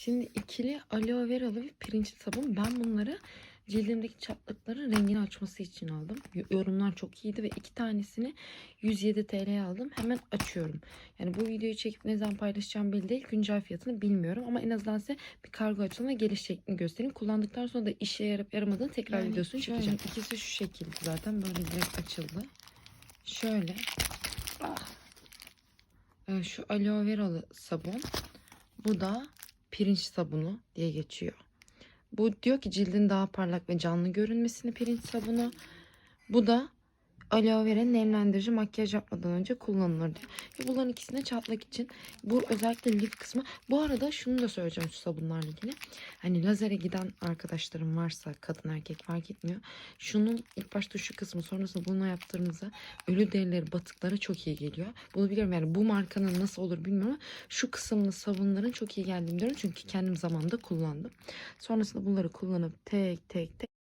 Şimdi ikili aloe veralı ve pirinçli sabun. Ben bunları cildimdeki çatlakların rengini açması için aldım. Yorumlar çok iyiydi ve iki tanesini 107 TL'ye aldım. Hemen açıyorum. Yani bu videoyu çekip ne zaman paylaşacağım belli değil. Güncel fiyatını bilmiyorum ama en azından size bir kargo açılımı ve geliş şeklini göstereyim. Kullandıktan sonra da işe yarıp yaramadığını tekrar Yani videosunu şöyle, çekeceğim. İkisi şu şekilde zaten böyle direkt açıldı. Şöyle. Ee, Şu aloe veralı sabun. Bu da pirinç sabunu diye geçiyor. Bu diyor ki cildin daha parlak ve canlı görünmesini pirinç sabunu. Bu da aloe vera nemlendirici makyaj yapmadan önce kullanılır diyor. Ve bunların ikisine çatlak için bu özellikle lif kısmı. Bu arada şunu da söyleyeceğim şu sabunlarla ilgili. Hani lazere giden arkadaşlarım varsa kadın erkek fark etmiyor. Şunun ilk başta şu kısmı sonrasında bunu yaptığınızda ölü derileri batıklara çok iyi geliyor. Bunu biliyorum yani bu markanın nasıl olur bilmiyorum ama şu kısımlı sabunların çok iyi geldiğini biliyorum. Çünkü kendim zamanında kullandım. Sonrasında bunları kullanıp tek tek tek